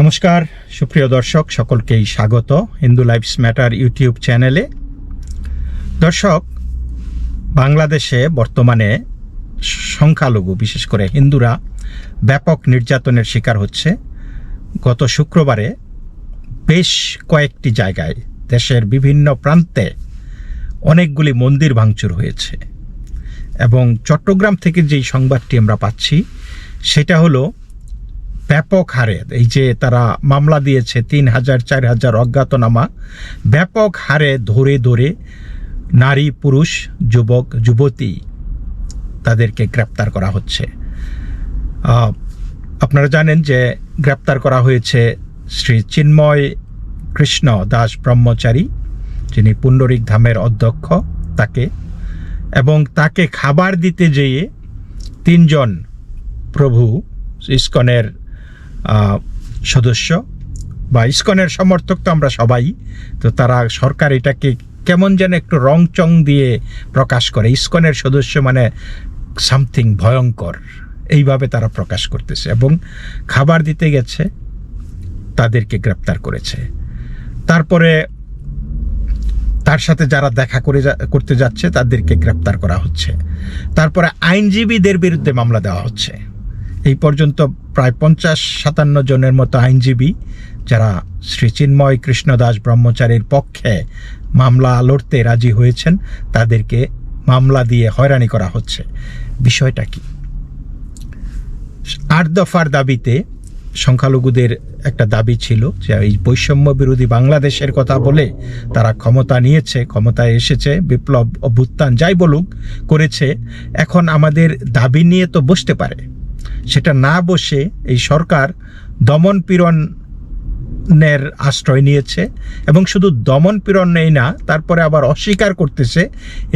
নমস্কার, সুপ্রিয় দর্শক, সকলকেই স্বাগত হিন্দু লাইফস ম্যাটার ইউটিউব চ্যানেলে। দর্শক, বাংলাদেশে বর্তমানে সংখ্যালঘু, বিশেষ করে হিন্দুরা, ব্যাপক নির্যাতনের শিকার হচ্ছে। গত শুক্রবারে বেশ কয়েকটি জায়গায় দেশের বিভিন্ন প্রান্তে অনেকগুলি মন্দির ভাঙচুর হয়েছে এবং চট্টগ্রাম থেকে যেই সংবাদটি আমরা পাচ্ছি, সেটা হলো ব্যাপক হারে, এই যে তারা মামলা দিয়েছে, তিন হাজার, চার হাজার অজ্ঞাতনামা, ব্যাপক হারে ধরে ধরে নারী, পুরুষ, যুবক, যুবতী তাদেরকে গ্রেপ্তার করা হচ্ছে। আপনারা জানেন যে গ্রেপ্তার করা হয়েছে শ্রী চিন্ময় কৃষ্ণ দাস ব্রহ্মচারী, যিনি পুণ্ডরিক ধামের অধ্যক্ষ তাকে, এবং তাকে খাবার দিতে যেয়ে তিনজন প্রভু ইস্কনের সদস্য বা ইস্কনের সমর্থক তো আমরা সবাই, তো তারা সরকার এটাকে কেমন যেন একটু রং চং দিয়ে প্রকাশ করে। ইস্কনের সদস্য মানে সামথিং ভয়ঙ্কর, এইভাবে তারা প্রকাশ করতেছে এবং খাবার দিতে গেছে, তাদেরকে গ্রেপ্তার করেছে। তারপরে তার সাথে যারা দেখা করে করতে যাচ্ছে, তাদেরকে গ্রেপ্তার করা হচ্ছে। তারপরে আইনজীবীদের বিরুদ্ধে মামলা দেওয়া হচ্ছে। এই পর্যন্ত প্রায় পঞ্চাশ সাতান্ন জনের মতো আইনজীবী যারা শ্রী চিন্ময় কৃষ্ণদাস ব্রহ্মচারীর পক্ষে মামলা লড়তে রাজি হয়েছেন, তাদেরকে মামলা দিয়ে হয়রানি করা হচ্ছে। বিষয়টা কি? আট দফার দাবিতে সংখ্যালঘুদের একটা দাবি ছিল যে এই বৈষম্য বিরোধী বাংলাদেশের কথা বলে তারা ক্ষমতা নিয়েছে, ক্ষমতায় এসেছে, বিপ্লব অভ্যুত্থান যাই বলুক করেছে। এখন আমাদের দাবি নিয়ে তো বসতে পারে। সেটা না বসে এই সরকার দমন পীড়নের আশ্রয় নিয়েছে এবং শুধু দমন পীড়ন নেই না, তারপরে আবার অস্বীকার করতেছে,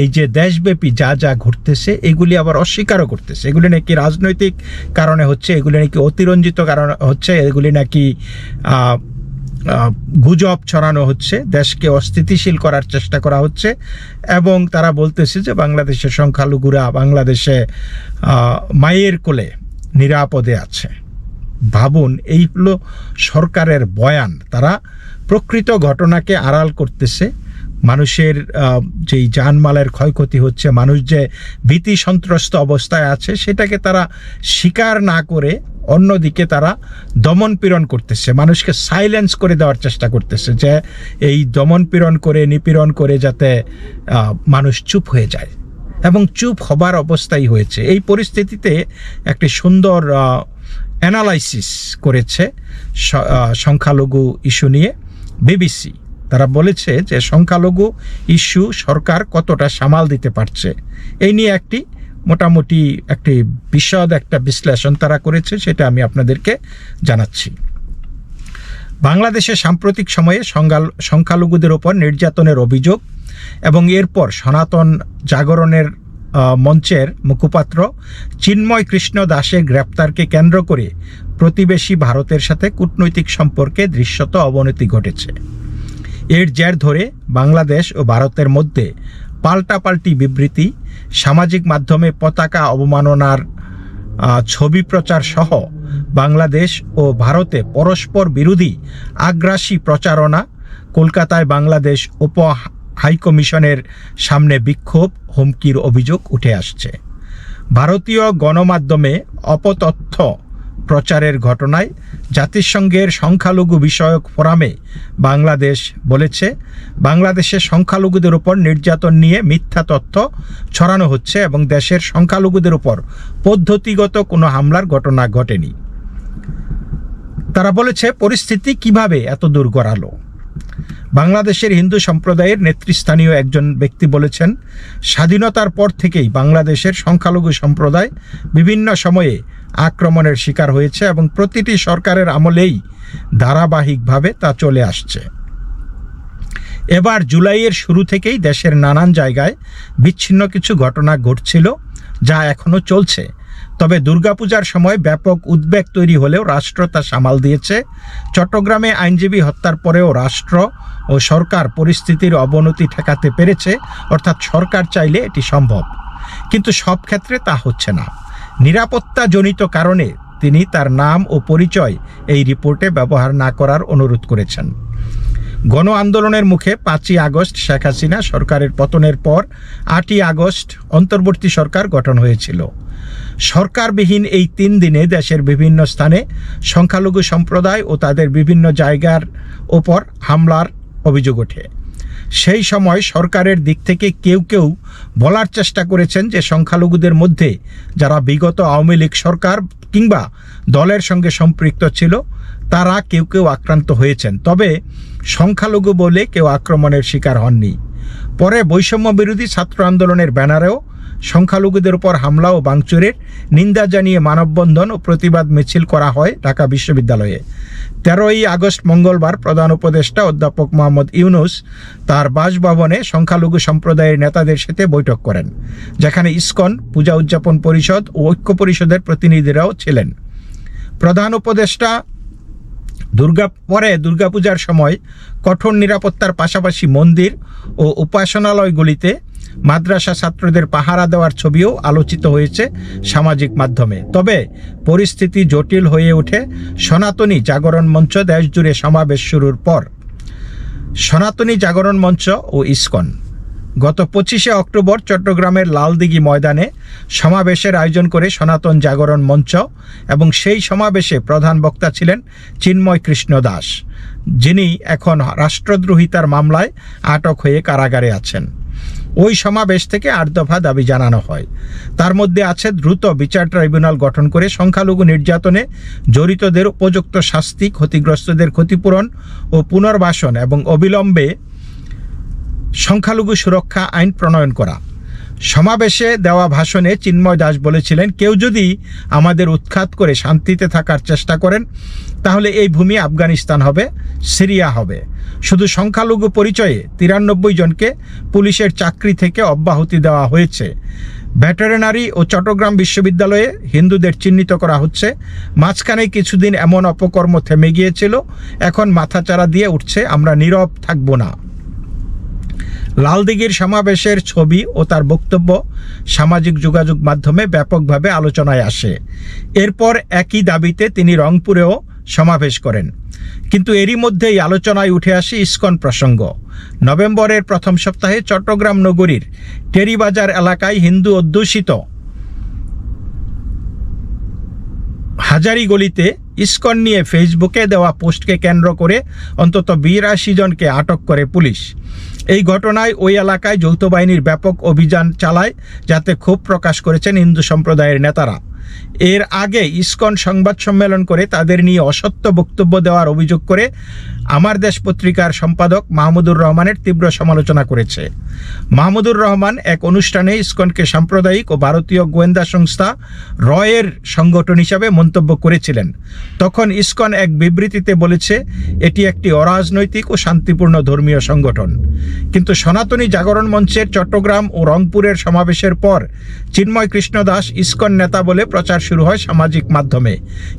এই যে দেশব্যাপী যা যা ঘটতেছে, এগুলি আবার অস্বীকারও করতেছে। এগুলি নাকি রাজনৈতিক কারণে হচ্ছে, এগুলি নাকি অতিরঞ্জিত কারণে হচ্ছে, এগুলি নাকি গুজব ছড়ানো হচ্ছে, দেশকে অস্থিতিশীল করার চেষ্টা করা হচ্ছে এবং তারা বলতেছে যে বাংলাদেশের সংখ্যালঘুরা বাংলাদেশে মায়ের কোলে নিরাপদে আছে। ভাবুন, এই হলো সরকারের বয়ান। তারা প্রকৃত ঘটনাকে আড়াল করতেছে। মানুষের যেই জানমালের ক্ষয়ক্ষতি হচ্ছে, মানুষ যে ভীতি সন্ত্রস্ত অবস্থায় আছে, সেটাকে তারা স্বীকার না করে অন্যদিকে তারা দমন পীড়ন করতেছে। মানুষকে সাইলেন্স করে দেওয়ার চেষ্টা করতেছে যে এই দমন পীড়ন করে, নিপীড়ন করে যাতে মানুষ চুপ হয়ে যায়। এবং চুপ হবার অবস্থাই হয়েছে। এই পরিস্থিতিতে একটি সুন্দর অ্যানালাইসিস করেছে সংখ্যালঘু ইস্যু নিয়ে। বিবিসি তারা বলেছে যে সংখ্যালঘু ইস্যু সরকার কতটা সামাল দিতে পারছে। এই নিয়ে একটি মোটামুটি একটি বিশদ একটা বিশ্লেষণ তারা করেছে, সেটা আমি আপনাদেরকে জানাচ্ছি। বাংলাদেশে সাম্প্রতিক সময়ে সংখ্যাল- সংখ্যালঘুদের ওপর নির্যাতনের অভিযোগ এবং এরপর সনাতন জাগরণের মঞ্চের মুখপাত্র চিন্ময় কৃষ্ণ দাসের গ্রেপ্তারকে কেন্দ্র করে প্রতিবেশী ভারতের সাথে কূটনৈতিক সম্পর্কে দৃশ্যত অবনতি ঘটেছে। এর জের ধরে বাংলাদেশ ও ভারতের মধ্যে পাল্টাপাল্টি বিবৃতি, সামাজিক মাধ্যমে পতাকা অবমাননার ছবি প্রচার সহ বাংলাদেশ ও ভারতে পরস্পর বিরোধী আগ্রাসী প্রচারণা, কলকাতায় বাংলাদেশ উপ হাইকমিশনের সামনে বিক্ষোভ, হুমকির অভিযোগ উঠে আসছে। ভারতীয় গণমাধ্যমে অপতথ্য প্রচারের ঘটনায় জাতিসংঘের সংখ্যালঘু বিষয়ক ফোরামে বাংলাদেশ বলেছে, বাংলাদেশের সংখ্যালঘুদের উপর নির্যাতন নিয়ে মিথ্যা তথ্য ছড়ানো হচ্ছে এবং দেশের সংখ্যালঘুদের উপর পদ্ধতিগত কোনো হামলার ঘটনা ঘটেনি। তারা বলেছে, পরিস্থিতি কীভাবে এত দূর গড়ালো? বাংলাদেশের হিন্দু সম্প্রদায়ের নেতৃস্থানীয় একজন ব্যক্তি বলেছেন, স্বাধীনতার পর থেকেই বাংলাদেশের সংখ্যালঘু সম্প্রদায় বিভিন্ন সময়ে আক্রমণের শিকার হয়েছে এবং প্রতিটি সরকারের আমলেই ধারাবাহিকভাবে তা চলে আসছে। এবার জুলাইয়ের শুরু থেকেই দেশের নানান জায়গায় বিচ্ছিন্ন কিছু ঘটনা ঘটছিল যা এখনও চলছে। তবে দুর্গাপূজার সময় ব্যাপক উদ্বেগ তৈরি হলেও রাষ্ট্র তা সামাল দিয়েছে। চট্টগ্রামে আইনজীবী হত্যার পরেও রাষ্ট্র ও সরকার পরিস্থিতির অবনতি ঠেকাতে পেরেছে, অর্থাৎ সরকার চাইলে এটি সম্ভব। কিন্তু সব ক্ষেত্রে তা হচ্ছে না। নিরাপত্তাজনিত কারণে তিনি তার নাম ও পরিচয় এই রিপোর্টে ব্যবহার না করার অনুরোধ করেছেন। গণ আন্দোলনের মুখে পাঁচই আগস্ট শেখ হাসিনা সরকারের পতনের পর আটই আগস্ট অন্তর্বর্তী সরকার গঠন হয়েছিল। সরকারবিহীন এই তিন দিনে দেশের বিভিন্ন স্থানে সংখ্যালঘু সম্প্রদায় ও তাদের বিভিন্ন জায়গার ওপর হামলার অভিযোগ ওঠে। সেই সময় সরকারের দিক থেকে কেউ কেউ বলার চেষ্টা করেছেন যে সংখ্যালঘুদের মধ্যে যারা বিগত আওয়ামী লীগ সরকার কিংবা দলের সঙ্গে সম্পৃক্ত ছিল, তারা কেউ কেউ আক্রান্ত হয়েছেন। তবে সংখ্যালঘু বলে কেউ আক্রমণের শিকার হননি। পরে বৈষম্য বিরোধী ছাত্র আন্দোলনের ব্যানারেও সংখ্যালঘুদের উপর হামলা ও ভাঙচুরের নিন্দা জানিয়ে মানববন্ধন ও প্রতিবাদ মিছিল করা হয় ঢাকা বিশ্ববিদ্যালয়ে। তেরোই আগস্ট মঙ্গলবার প্রধান উপদেষ্টা অধ্যাপক মোহাম্মদ ইউনুস তার বাসভবনে সংখ্যালঘু সম্প্রদায়ের নেতাদের সাথে বৈঠক করেন, যেখানে ইসকন, পূজা উদযাপন পরিষদ ও ঐক্য পরিষদের প্রতিনিধিরাও ছিলেন। প্রধান উপদেষ্টা দুর্গা, পরে দুর্গাপূজার সময় কঠোর নিরাপত্তার পাশাপাশি মন্দির ও উপাসনালয়গুলিতে মাদ্রাসা ছাত্রদের পাহারা দেওয়ার ছবিও আলোচিত হয়েছে সামাজিক মাধ্যমে। তবে পরিস্থিতি জটিল হয়ে ওঠে সনাতনী জাগরণ মঞ্চ দেশজুড়ে সমাবেশ শুরুর পর। সনাতনী জাগরণ মঞ্চ ও ইসকন। গত পঁচিশে অক্টোবর চট্টগ্রামের লালদিঘি ময়দানে সমাবেশের আয়োজন করে সনাতন জাগরণ মঞ্চ এবং সেই সমাবেশে প্রধান বক্তা ছিলেন চিন্ময় কৃষ্ণ দাস, যিনি এখন রাষ্ট্রদ্রোহিতার মামলায় আটক হয়ে কারাগারে আছেন। ওই সমাবেশ থেকে আট দফা দাবি জানানো হয়। তার মধ্যে আছে দ্রুত বিচার ট্রাইব্যুনাল গঠন করে সংখ্যালঘু নির্যাতনে জড়িতদের উপযুক্ত শাস্তি, ক্ষতিগ্রস্তদের ক্ষতিপূরণ ও পুনর্বাসন এবং অবিলম্বে সংখ্যালঘু সুরক্ষা আইন প্রণয়ন করা। সমাবেশে দেওয়া ভাষণে চিন্ময় দাস বলেছিলেন, কেউ যদি আমাদের উৎখাত করে শান্তিতে থাকার চেষ্টা করেন তাহলে এই ভূমি আফগানিস্তান হবে, সিরিয়া হবে। শুধু সংখ্যালঘু পরিচয়ে তিরানব্বই জনকে পুলিশের চাকরি থেকে অব্যাহতি দেওয়া হয়েছে। ভেটেরিনারি ও চট্টগ্রাম বিশ্ববিদ্যালয়ে হিন্দুদের চিহ্নিত করা হচ্ছে। মাঝখানে কিছুদিন এমন অপকর্ম থেমে গিয়েছিল, এখন মাথাচাড়া দিয়ে উঠছে, আমরা নীরব থাকব না। লালদিঘির সমাবেশের ছবি ও তার বক্তব্য সামাজিক যোগাযোগ মাধ্যমে ব্যাপকভাবে আলোচনায় আসে। এরপর একই দাবিতে তিনি রংপুরেও সমাবেশ করেন। কিন্তু এরই মধ্যেই আলোচনায় উঠে আসে ইস্কন প্রসঙ্গ। নভেম্বরের প্রথম সপ্তাহে চট্টগ্রাম নগরীর টেরিবাজার এলাকায় হিন্দু অধ্যুষিত হাজারি গলিতে ইস্কন নিয়ে ফেসবুকে দেওয়া পোস্টকে কেন্দ্র করে অন্তত বিরাশি জনকে আটক করে পুলিশ। এই ঘটনায় ওই এলাকায় যৌথ বাহিনীর ব্যাপক অভিযান চালায়, যাতে ক্ষোভ প্রকাশ করেছেন হিন্দু সম্প্রদায়ের নেতারা। এর আগে ইসকন সংবাদ সম্মেলন করে তাদের নিয়ে অসত্য বক্তব্য দেওয়ার অভিযোগ করে আমার দেশ পত্রিকার সম্পাদক মাহমুদুর রহমানের তীব্র সমালোচনা করেছে। মাহমুদুর রহমান এক অনুষ্ঠানে ইসকনকে সাম্প্রদায়িক ও ভারতীয় গোয়েন্দা সংস্থা রয়ের সংগঠন হিসাবে মন্তব্য করেছিলেন। তখন ইসকন এক বিবৃতিতে বলেছে, এটি একটি অরাজনৈতিক ও শান্তিপূর্ণ ধর্মীয় সংগঠন। কিন্তু সনাতনী জাগরণ মঞ্চের চট্টগ্রাম ও রংপুরের সমাবেশের পর চিন্ময় কৃষ্ণ দাস ইসকন নেতা বলে প্রচার শুরু হয় সামাজিক মাধ্যমে।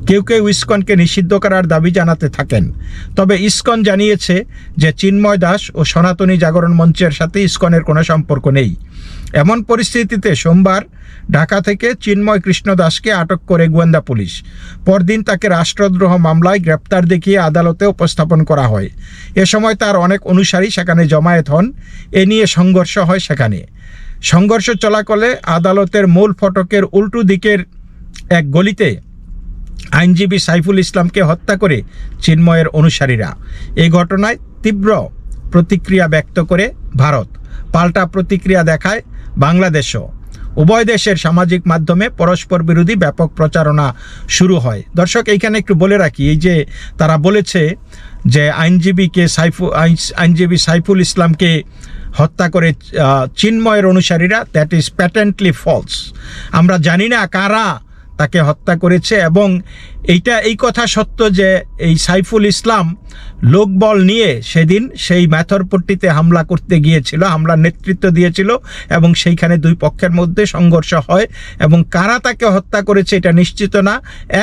কেউ কেউ ইস্কনকে নিষিদ্ধ করার দাবি জানাতে থাকেন। তবে ইস্কন জানিয়েছে যে চিন্ময় দাস ও সনাতনী জাগরণ মঞ্চের সাথে ইস্কনের কোনো সম্পর্ক নেই। এমন পরিস্থিতিতে সোমবার ঢাকা থেকে চিন্ময় কৃষ্ণ দাসকে আটক করে গোয়েন্দা পুলিশ। পরদিন তাকে রাষ্ট্রদ্রোহ মামলায় গ্রেপ্তার দেখিয়ে আদালতে উপস্থাপন করা হয়। এ সময় তার অনেক অনুসারী সেখানে জমায়েত হন। এ নিয়ে সংঘর্ষ হয় সেখানে। সংঘর্ষ চলাকালে আদালতের মূল ফটকের উল্টো দিকের এক গলিতে আইনজীবী সাইফুল ইসলামকে হত্যা করে চিন্ময়ের অনুসারীরা। এই ঘটনায় তীব্র প্রতিক্রিয়া ব্যক্ত করে ভারত। পাল্টা প্রতিক্রিয়া দেখায় বাংলাদেশও। উভয় দেশের সামাজিক মাধ্যমে পরস্পর বিরোধী ব্যাপক প্রচারণা শুরু হয়। দর্শক, এইখানে একটু বলে রাখি, এই যে তারা বলেছে যে আইনজীবীকে সাইফু, আইন- আইনজীবী সাইফুল ইসলামকে হত্যা করে চিন্ময়ের অনুসারীরা দ্যাট ইজ প্যাটেন্টলি ফলস আমরা জানি না কারা তাকে হত্যা করেছে এবং এইটা এই কথা সত্য যে এই সাইফুল ইসলাম লোকবল নিয়ে সেদিন সেই ম্যাথরপট্টিতে হামলা করতে গিয়েছিল, হামলার নেতৃত্ব দিয়েছিল এবং সেইখানে দুই পক্ষের মধ্যে সংঘর্ষ হয় এবং কারা তাকে হত্যা করেছে এটা নিশ্চিত না।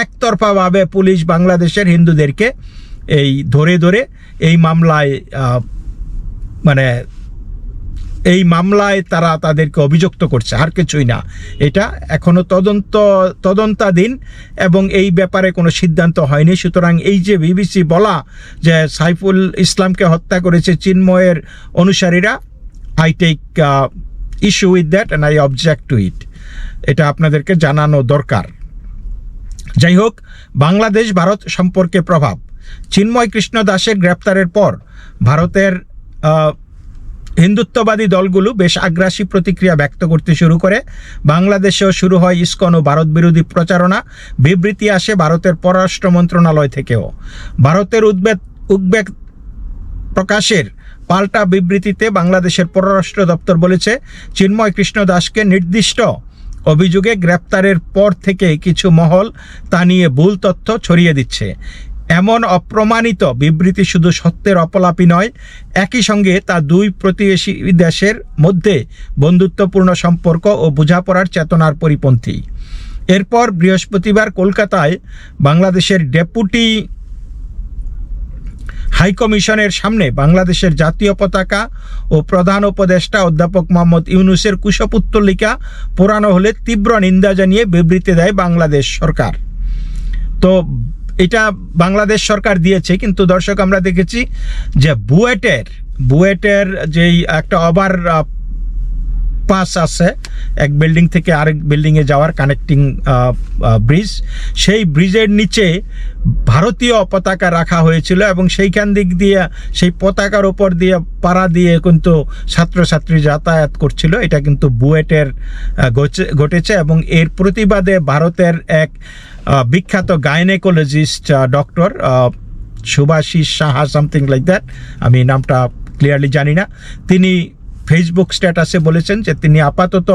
একতরফাভাবে পুলিশ বাংলাদেশের হিন্দুদেরকে এই ধরে ধরে এই মামলায় মানে এই মামলায় তারা তাদেরকে অভিযুক্ত করছে। আর কিছুই না। এটা এখনও তদন্ত, তদন্তাধীন এবং এই ব্যাপারে কোনো সিদ্ধান্ত হয়নি। সুতরাং এই যে বিবিসি বলা যে সাইফুল ইসলামকে হত্যা করেছে চিন্ময়ের অনুসারীরা I take issue with that and I object to it এটা আপনাদেরকে জানানো দরকার। যাই হোক, বাংলাদেশ ভারত সম্পর্কে প্রভাব। চিন্ময় কৃষ্ণ দাসের গ্রেপ্তারের পর ভারতের হিন্দুত্ববাদী দলগুলো বেশ আগ্রাসী প্রতিক্রিয়া ব্যক্ত করতে শুরু করে। বাংলাদেশেও শুরু হয় ইস্কন ও ভারত বিরোধী প্রচারণা। বিবৃতি আসে ভারতের পররাষ্ট্র মন্ত্রণালয় থেকেও। ভারতের উদ্বেগ উদ্বেগ প্রকাশের পাল্টা বিবৃতিতে বাংলাদেশের পররাষ্ট্র দপ্তর বলেছে, চিন্ময় কৃষ্ণ দাসকে নির্দিষ্ট অভিযোগে গ্রেপ্তারের পর থেকে কিছু মহল তা নিয়ে ভুল তথ্য ছড়িয়ে দিচ্ছে। এমন অপ্রমাণিত বিবৃতি শুধু সত্যের অপলাপি নয়, একই সঙ্গে তা দুই প্রতিবেশী দেশের মধ্যে বন্ধুত্বপূর্ণ সম্পর্ক ও বোঝাপড়ার চেতনার পরিপন্থী। এরপর বৃহস্পতিবার কলকাতায় বাংলাদেশের ডেপুটি হাইকমিশনের সামনে বাংলাদেশের জাতীয় পতাকা ও প্রধান উপদেষ্টা অধ্যাপক মোহাম্মদ ইউনুসের কুশপুত্তলিকা পোড়ানো হলে তীব্র নিন্দা জানিয়ে বিবৃতি দেয় বাংলাদেশ সরকার। তো এটা বাংলাদেশ সরকার দিয়েছে, কিন্তু দর্শক আমরা দেখেছি যে বুয়েটের বুয়েটের যেই একটা ওভার পাস আছে, এক বিল্ডিং থেকে আরেক বিল্ডিংয়ে যাওয়ার কানেক্টিং ব্রিজ, সেই ব্রিজের নিচে ভারতীয় পতাকা রাখা হয়েছিল এবং সেইখান দিক দিয়ে, সেই পতাকার ওপর দিয়ে পাড়া দিয়ে কিন্তু ছাত্রছাত্রী যাতায়াত করছিল। এটা কিন্তু বুয়েটের ঘটেছে এবং এর প্রতিবাদে ভারতের এক বিখ্যাত gynaecologist doctor Subhashis Saha something like that আমি নামটা ক্লিয়ারলি জানি না। তিনি ফেসবুক স্ট্যাটাসে বলেছেন যে তিনি আপাতত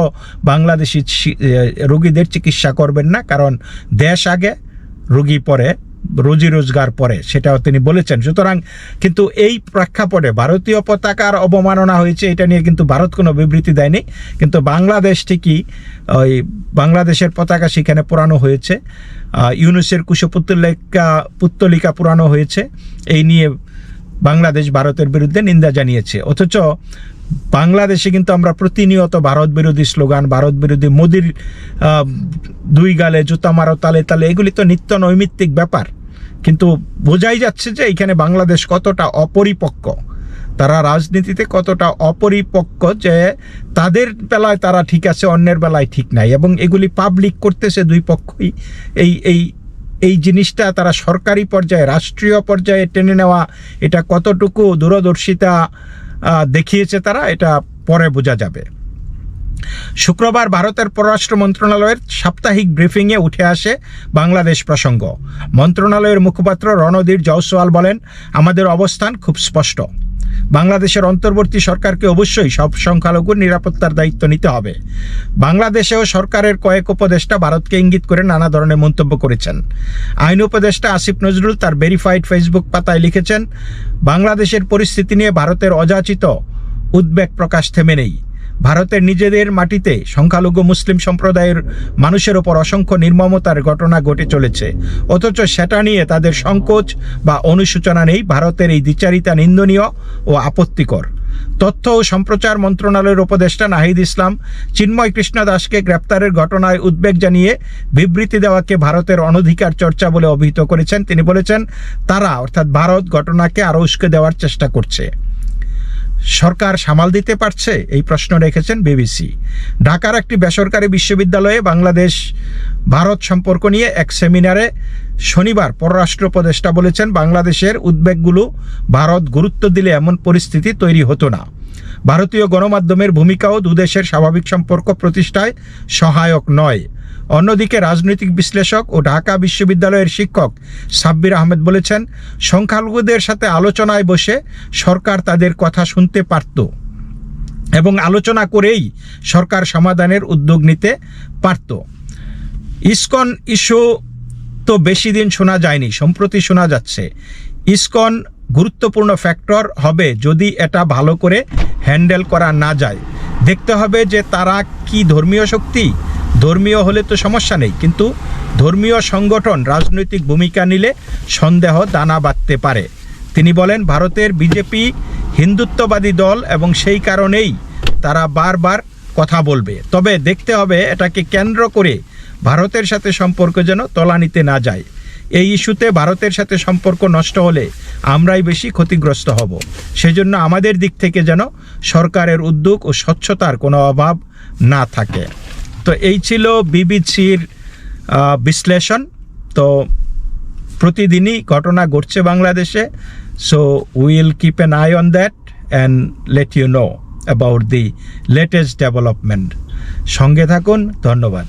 বাংলাদেশি রোগীদের চিকিৎসা করবেন না, কারণ দেশ আগে রোগী পরে, রোজি রোজগার পরে, সেটাও তিনি বলেছেন। সুতরাং কিন্তু এই প্রেক্ষাপটে ভারতীয় পতাকার অবমাননা হয়েছে, এটা নিয়ে কিন্তু ভারত কোনো বিবৃতি দেয়নি। কিন্তু বাংলাদেশ ঠিকই ওই বাংলাদেশের পতাকা সেখানে পোড়ানো হয়েছে। ইউনুসের কুশপুত্তলিকা পুত্তলিকা পুরানো হয়েছে। এই নিয়ে বাংলাদেশ ভারতের বিরুদ্ধে নিন্দা জানিয়েছে। অথচ বাংলাদেশে কিন্তু আমরা প্রতিনিয়ত ভারত বিরোধী স্লোগান, ভারত বিরোধী মোদির দুই গালে জুতা মারো, তালে তালে, এগুলি তো নিত্য নৈমিত্তিক ব্যাপার। কিন্তু বোঝাই যাচ্ছে যে এখানে বাংলাদেশ কতটা অপরিপক্ক। তারা রাজনীতিতে কতটা অপরিপক্ক যে তাদের বেলায় তারা ঠিক আছে, অন্যের বেলায় ঠিক নাই এবং এগুলি পাবলিক করতেছে দুই পক্ষই। এই এই এই জিনিসটা তারা সরকারি পর্যায়ে, রাষ্ট্রীয় পর্যায়ে টেনে নেওয়া, এটা কতটুকু দূরদর্শিতা দেখিয়েছে তারা, এটা পরে বোঝা যাবে। শুক্রবার ভারতের পররাষ্ট্র মন্ত্রণালয়ের সাপ্তাহিক ব্রিফিংয়ে উঠে আসে বাংলাদেশ প্রসঙ্গ। মন্ত্রণালয়ের মুখপাত্র রণধীর জয়সওয়াল বলেন, আমাদের অবস্থান খুব স্পষ্ট। বাংলাদেশের অন্তর্বর্তী সরকারকে অবশ্যই সব সংখ্যালঘুর নিরাপত্তার দায়িত্ব নিতে হবে। বাংলাদেশেও সরকারের কয়েক উপদেষ্টা ভারতকে ইঙ্গিত করে নানা ধরনের মন্তব্য করেছেন। আইন উপদেষ্টা আসিফ নজরুল তার ভেরিফাইড ফেসবুক পাতায় লিখেছেন, বাংলাদেশের পরিস্থিতি নিয়ে ভারতের অযাচিত উদ্বেগ প্রকাশ থেমে নেই। ভারতের নিজেদের মাটিতে সংখ্যালঘু মুসলিম সম্প্রদায়ের মানুষের ওপর অসংখ্য নির্মমতার ঘটনা ঘটে চলেছে। অথচ সেটা নিয়ে তাদের সংকোচ বা অনুশোচনা নেই ভারতের এই দ্বিচারিতা নিন্দনীয় ও আপত্তিকর। তথ্য ও সম্প্রচার মন্ত্রণালয়ের উপদেষ্টা নাহিদ ইসলাম চিন্ময় কৃষ্ণ দাসকে গ্রেপ্তারের ঘটনায় উদ্বেগ জানিয়ে বিবৃতি দেওয়াকে ভারতের অনধিকার চর্চা বলে অভিহিত করেছেন। তিনি বলেছেন, তারা অর্থাৎ ভারত ঘটনাকে আরও উস্কে দেওয়ার চেষ্টা করছে। সরকার সামাল দিতে পারছে? এই প্রশ্ন রেখেছেন বিবিসি। ঢাকার একটি বেসরকারি বিশ্ববিদ্যালয়ে বাংলাদেশ ভারত সম্পর্ক নিয়ে এক সেমিনারে শনিবার পররাষ্ট্র উপদেষ্টা বলেছেন, বাংলাদেশের উদ্বেগগুলো ভারত গুরুত্ব দিলে এমন পরিস্থিতি তৈরি হতো না। ভারতীয় গণমাধ্যমের ভূমিকাও দুদেশের স্বাভাবিক সম্পর্ক প্রতিষ্ঠায় সহায়ক নয়। অন্যদিকে রাজনৈতিক বিশ্লেষক ও ঢাকা বিশ্ববিদ্যালয়ের শিক্ষক সাব্বির আহমেদ বলেছেন, সংখ্যালঘুদের সাথে আলোচনায় বসে সরকার তাদের কথা শুনতে পারত এবং আলোচনা করেই সরকার সমাধানের উদ্যোগ নিতে পারত। ইসকন ইস্যু তো বেশি দিন শোনা যায়নি, সম্প্রতি শোনা যাচ্ছে। ইসকন গুরুত্বপূর্ণ ফ্যাক্টর হবে যদি এটা ভালো করে হ্যান্ডেল করা না যায়। দেখতে হবে যে তারা কি ধর্মীয় শক্তি। ধর্মীয় হলে তো সমস্যা নেই, কিন্তু ধর্মীয় সংগঠন রাজনৈতিক ভূমিকা নিলে সন্দেহ দানা বাঁধতে পারে। তিনি বলেন, ভারতের বিজেপি হিন্দুত্ববাদী দল এবং সেই কারণেই তারা বারবার কথা বলবে। তবে দেখতে হবে এটাকে কেন্দ্র করে ভারতের সাথে সম্পর্ক যেন তলানিতে না যায়। এই ইস্যুতে ভারতের সাথে সম্পর্ক নষ্ট হলে আমরাই বেশি ক্ষতিগ্রস্ত হব। সেজন্য আমাদের দিক থেকে যেন সরকারের উদ্যোগ ও স্বচ্ছতার কোনো অভাব না থাকে। তো এই ছিল বিবিসির বিশ্লেষণ। তো প্রতিদিনই ঘটনা ঘটছে বাংলাদেশে। So will keep an eye on that and let you know about the latest development সঙ্গে থাকুন, ধন্যবাদ।